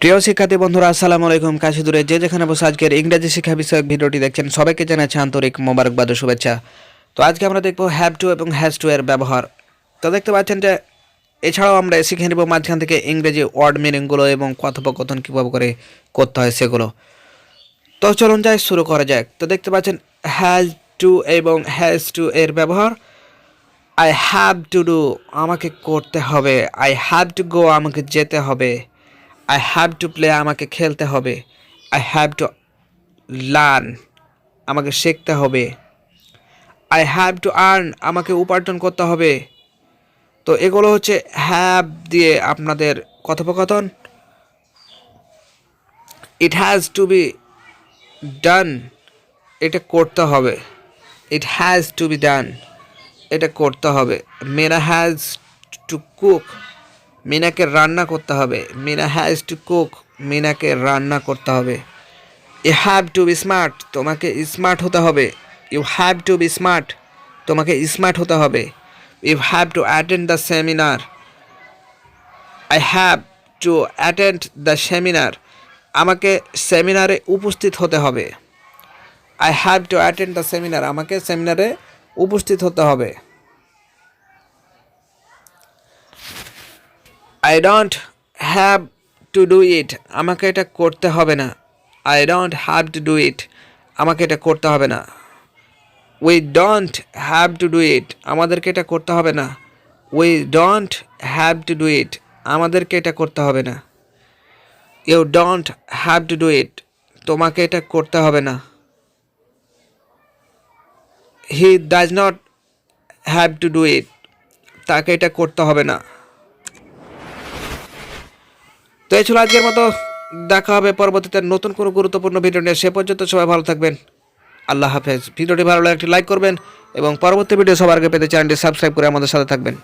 প্রিয় শিক্ষার্থী বন্ধুরা, আসসালামু আলাইকুম। কাশি দূরে যে যেখানে বসে আজকের ইংরেজি শিক্ষা বিষয়ক ভিডিওটি দেখছেন, সবাইকে জানাচ্ছি আন্তরিক মোবারকবাদ শুভেচ্ছা। তো আজকে আমরা দেখব হ্যাভ টু এবং হ্যাজ টু এর ব্যবহার। তো দেখতে পাচ্ছেন যে, এছাড়াও আমরা শিখে নেব মাঝখান থেকে ইংরেজি ওয়ার্ড মিনিংগুলো এবং কথোপকথন কীভাবে করে করতে হয় সেগুলো। তো চলুন যাই, শুরু করা যাক। তো দেখতে পাচ্ছেন, হ্যাজ টু এবং হ্যাজ টু এর ব্যবহার। আই হ্যাভ টু ডু আমাকে করতে হবে, আই হ্যাভ টু গো আমাকে যেতে হবে। আই হ্যাভ টু প্লে আমাকে খেলতে হবে। আই হ্যাভ টু লার্ন আমাকে শিখতে হবে। আই হ্যাভ টু আর্ন আমাকে উপার্জন করতে হবে। তো এগুলো হচ্ছে হ্যাভ দিয়ে আপনাদের কথোপকথন। It has to be done এটা করতে হবে। It has to be done এটা করতে হবে। মেরা হ্যাজ টু কুক মিনাকে রান্না করতে হবে। মিনা হ্যাজ টু কুক মিনাকে রান্না করতে হবে। You have to be smart তোমাকে স্মার্ট হতে হবে। You have to be smart তোমাকে স্মার্ট হতে হবে। You have to attend the seminar I have to attend the seminar আমাকে সেমিনারে উপস্থিত হতে হবে। I have to attend the seminar আমাকে সেমিনারে উপস্থিত হতে হবে। I don't have to do it আমাকে এটা করতে হবে না। I don't have to do it আমাকে এটা করতে হবে না। We don't have to do it আমাদেরকে এটা করতে হবে না। We don't have to do it আমাদেরকে এটা করতে হবে না। You don't have to do it তোমাকে এটা করতে হবে না। He does not have to do it তাকে এটা করতে হবে না। তো এই ছিল আজকের মতো। দেখা হবে পরবর্তীতে নতুন কোনো গুরুত্বপূর্ণ ভিডিও নিয়ে। সে পর্যন্ত সবাই ভালো থাকবেন। আল্লাহ হাফেজ। ভিডিওটি ভালো লাগলে একটি লাইক করবেন এবং পরবর্তী ভিডিও সবার আগে পেতে চ্যানেলটি সাবস্ক্রাইব করে আমাদের সাথে থাকবেন।